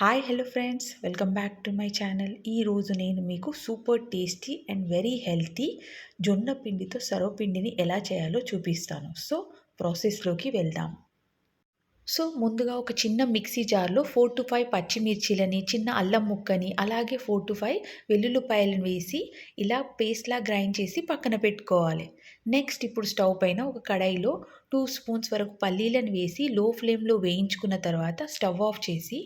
Hi hello friends. Welcome back to my channel. ఈరోజు నేను మీకు super tasty and very healthy జొన్న పిండితో సర్వపిండిని ఎలా చేయాలో చూపిస్తాను. సో ప్రాసెస్లోకి వెళ్దాం. సో ముందుగా ఒక చిన్న మిక్సీ జార్లో ఫోర్ టు ఫైవ్ పచ్చిమిర్చీలని చిన్న అల్లం ముక్కని అలాగే ఫోర్ టు ఫైవ్ వెల్లుల్లిపాయలను వేసి ఇలా పేస్ట్లా గ్రైండ్ చేసి పక్కన పెట్టుకోవాలి. నెక్స్ట్ ఇప్పుడు స్టవ్ పైన ఒక కడాయిలో టూ స్పూన్స్ వరకు పల్లీలను వేసి లో ఫ్లేమ్లో వేయించుకున్న తర్వాత స్టవ్ ఆఫ్ చేసి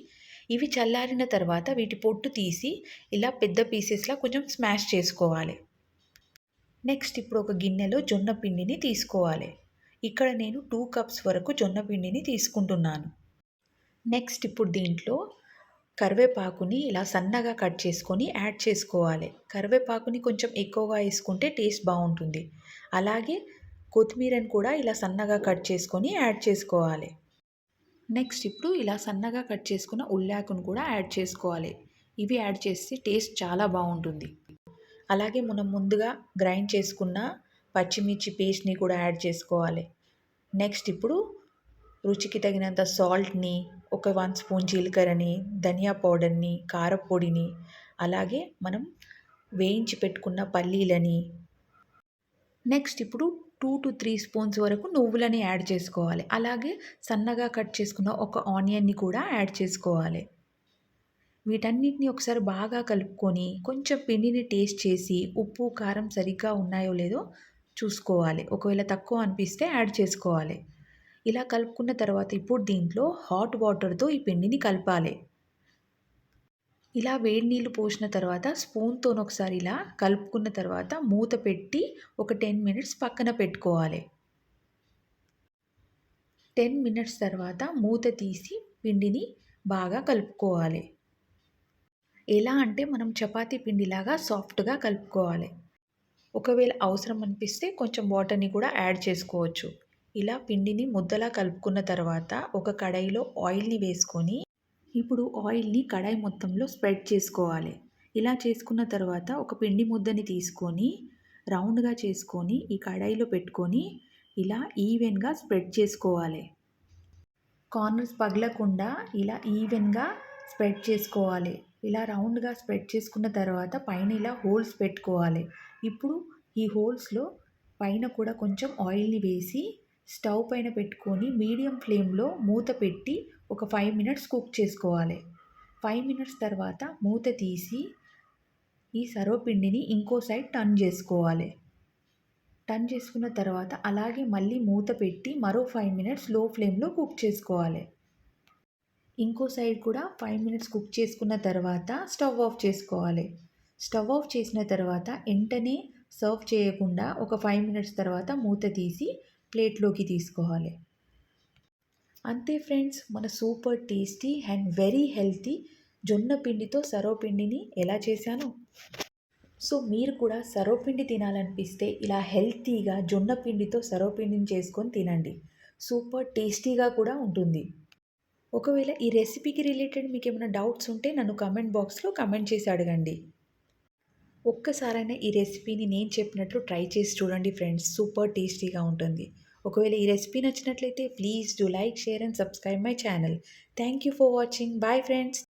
ఇవి చల్లారిన తర్వాత వీటి పొట్టు తీసి ఇలా పెద్ద పీసెస్లా కొంచెం స్మాష్ చేసుకోవాలి. నెక్స్ట్ ఇప్పుడు ఒక గిన్నెలో జొన్న పిండిని తీసుకోవాలి. ఇక్కడ నేను టూ కప్స్ వరకు జొన్న పిండిని తీసుకుంటున్నాను. నెక్స్ట్ ఇప్పుడు దీంట్లో కరివేపాకుని ఇలా సన్నగా కట్ చేసుకొని యాడ్ చేసుకోవాలి. కరివేపాకుని కొంచెం ఎక్కువగా వేసుకుంటే టేస్ట్ బాగుంటుంది. అలాగే కొత్తిమీరని కూడా ఇలా సన్నగా కట్ చేసుకొని యాడ్ చేసుకోవాలి. నెక్స్ట్ ఇప్పుడు ఇలా సన్నగా కట్ చేసుకున్న ఉల్లాకును కూడా యాడ్ చేసుకోవాలి. ఇవి యాడ్ చేస్తే టేస్ట్ చాలా బాగుంటుంది. అలాగే మనం ముందుగా గ్రైండ్ చేసుకున్న పచ్చిమిర్చి పేస్ట్ని కూడా యాడ్ చేసుకోవాలి. నెక్స్ట్ ఇప్పుడు రుచికి తగినంత సాల్ట్ని ఒక వన్ స్పూన్ జీలకర్రని ధనియా పౌడర్ని కారపొడిని అలాగే మనం వేయించి పెట్టుకున్న పల్లీలని. నెక్స్ట్ ఇప్పుడు టూ టు త్రీ స్పూన్స్ వరకు నువ్వులని యాడ్ చేసుకోవాలి. అలాగే సన్నగా కట్ చేసుకున్న ఒక ఆనియన్ని కూడా యాడ్ చేసుకోవాలి. వీటన్నిటిని ఒకసారి బాగా కలుపుకొని కొంచెం పిండిని టేస్ట్ చేసి ఉప్పు కారం సరిగ్గా ఉన్నాయో లేదో చూసుకోవాలి. ఒకవేళ తక్కువ అనిపిస్తే యాడ్ చేసుకోవాలి. ఇలా కలుపుకున్న తర్వాత ఇప్పుడు దీంట్లో హాట్ వాటర్తో ఈ పిండిని కలపాలి. ఇలా వేడి నీళ్ళు పోసిన తర్వాత స్పూన్తో ఒకసారి ఇలా కలుపుకున్న తర్వాత మూత పెట్టి ఒక టెన్ మినిట్స్ పక్కన పెట్టుకోవాలి. టెన్ మినిట్స్ తర్వాత మూత తీసి పిండిని బాగా కలుపుకోవాలి. ఎలా అంటే మనం చపాతీ పిండిలాగా సాఫ్ట్గా కలుపుకోవాలి. ఒకవేళ అవసరం అనిపిస్తే కొంచెం వాటర్ని కూడా యాడ్ చేసుకోవచ్చు. ఇలా పిండిని ముద్దలా కలుపుకున్న తర్వాత ఒక కడాయిలో ఆయిల్ని వేసుకొని ఇప్పుడు ఆయిల్ని కడాయి మొత్తంలో స్ప్రెడ్ చేసుకోవాలి. ఇలా చేసుకున్న తర్వాత ఒక పిండి ముద్దని తీసుకొని రౌండ్గా చేసుకొని ఈ కడాయిలో పెట్టుకొని ఇలా ఈవెన్గా స్ప్రెడ్ చేసుకోవాలి. కార్నర్స్ పగలకుండా ఇలా ఈవెన్గా స్ప్రెడ్ చేసుకోవాలి. ఇలా రౌండ్గా స్ప్రెడ్ చేసుకున్న తర్వాత పైన ఇలా హోల్స్ పెట్టుకోవాలి. ఇప్పుడు ఈ హోల్స్లో పైన కూడా కొంచెం ఆయిల్ని వేసి స్టవ్ పైన పెట్టుకొని మీడియం ఫ్లేమ్లో మూత పెట్టి ఒక ఫైవ్ మినిట్స్ కుక్ చేసుకోవాలి. ఫైవ్ మినిట్స్ తర్వాత మూత తీసి ఈ సర్వపిండిని ఇంకో సైడ్ టర్న్ చేసుకోవాలి. టర్న్ చేసుకున్న తర్వాత అలాగే మళ్ళీ మూత పెట్టి మరో ఫైవ్ మినిట్స్లో ఫ్లేమ్లో కుక్ చేసుకోవాలి. ఇంకో సైడ్ కూడా ఫైవ్ మినిట్స్ కుక్ చేసుకున్న తర్వాత స్టవ్ ఆఫ్ చేసుకోవాలి. స్టవ్ ఆఫ్ చేసిన తర్వాత వెంటనే సర్వ్ చేయకుండా ఒక ఫైవ్ మినిట్స్ తర్వాత మూత తీసి ప్లేట్లోకి తీసుకోవాలి. అంతే ఫ్రెండ్స్ మన super tasty and very healthy జొన్న పిండితో సర్వపిండిని ఎలా చేశాను? సో మీరు కూడా సరోపిండి తినాలనిపిస్తే ఇలా హెల్తీగా జొన్న పిండితో సర్వపిండిని చేసుకొని తినండి. సూపర్ టేస్టీగా కూడా ఉంటుంది. ఒకవేళ ఈ రెసిపీకి రిలేటెడ్ మీకు ఏమైనా డౌట్స్ ఉంటే నన్ను కమెంట్ బాక్స్లో కమెంట్ చేసి అడగండి. ఒక్కసారైనా ఈ రెసిపీని నేను చెప్పినట్లు ట్రై చేసి చూడండి ఫ్రెండ్స్ సూపర్ టేస్టీగా ఉంటుంది. ఒకవేళ ఈ రెసిపీ నచ్చినట్లయితే please do like share and subscribe my channel. Thank you for watching. Bye friends.